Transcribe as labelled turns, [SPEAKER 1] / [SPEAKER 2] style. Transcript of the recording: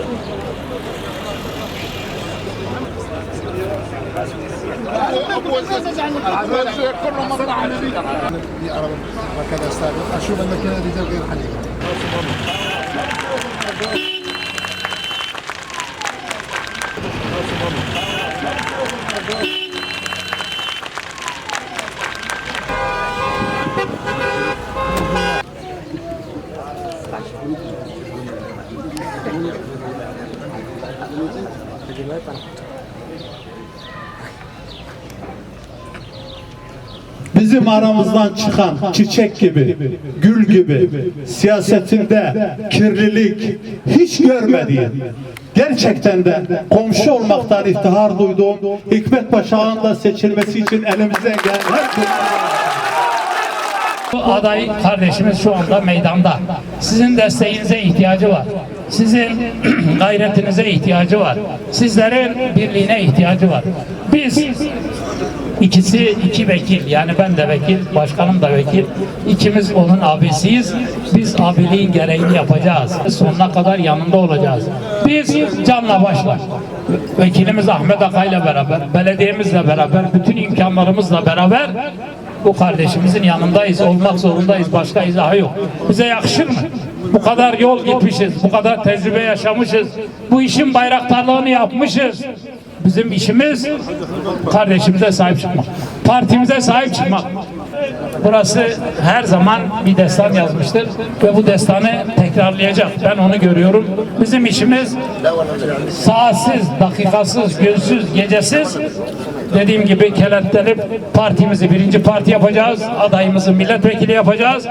[SPEAKER 1] كل أشوف ان كان رجال غير
[SPEAKER 2] Bizim aramızdan çıkan çiçek gibi, gül gibi siyasetinde kirlilik hiç görmediğim, gerçekten de komşu olmaktan iftihar duyduğum Hikmet Paşa'nın da seçilmesi için elimizden gelen şey.
[SPEAKER 3] bu aday kardeşimiz şu anda meydanda. Sizin desteğinize ihtiyacı var. Sizin gayretinize ihtiyacı var. Sizlerin birliğine ihtiyacı var. Biz ikisi iki vekil yani ben de vekil, başkanım da vekil. İkimiz onun abisiyiz. Biz abiliğin gereğini yapacağız. Sonuna kadar yanında olacağız. Biz canla başla. Vekilimiz Ahmet Akay'la beraber, belediyemizle beraber, bütün imkanlarımızla beraber bu kardeşimizin yanındayız, olmak zorundayız. Başka izahı yok. Bize yakışır mı? Bu kadar yol gitmişiz, bu kadar tecrübe yaşamışız. Bu işin bayraktarlığını yapmışız. Bizim işimiz kardeşimize sahip çıkmak. Partimize sahip çıkmak. Burası her zaman bir destan yazmıştır ve bu destanı tekrarlayacak. Ben onu görüyorum. Bizim işimiz saatsiz, dakikasız, günsüz, gecesiz dediğim gibi kenetlenip partimizi birinci parti yapacağız. Adayımızı milletvekili yapacağız.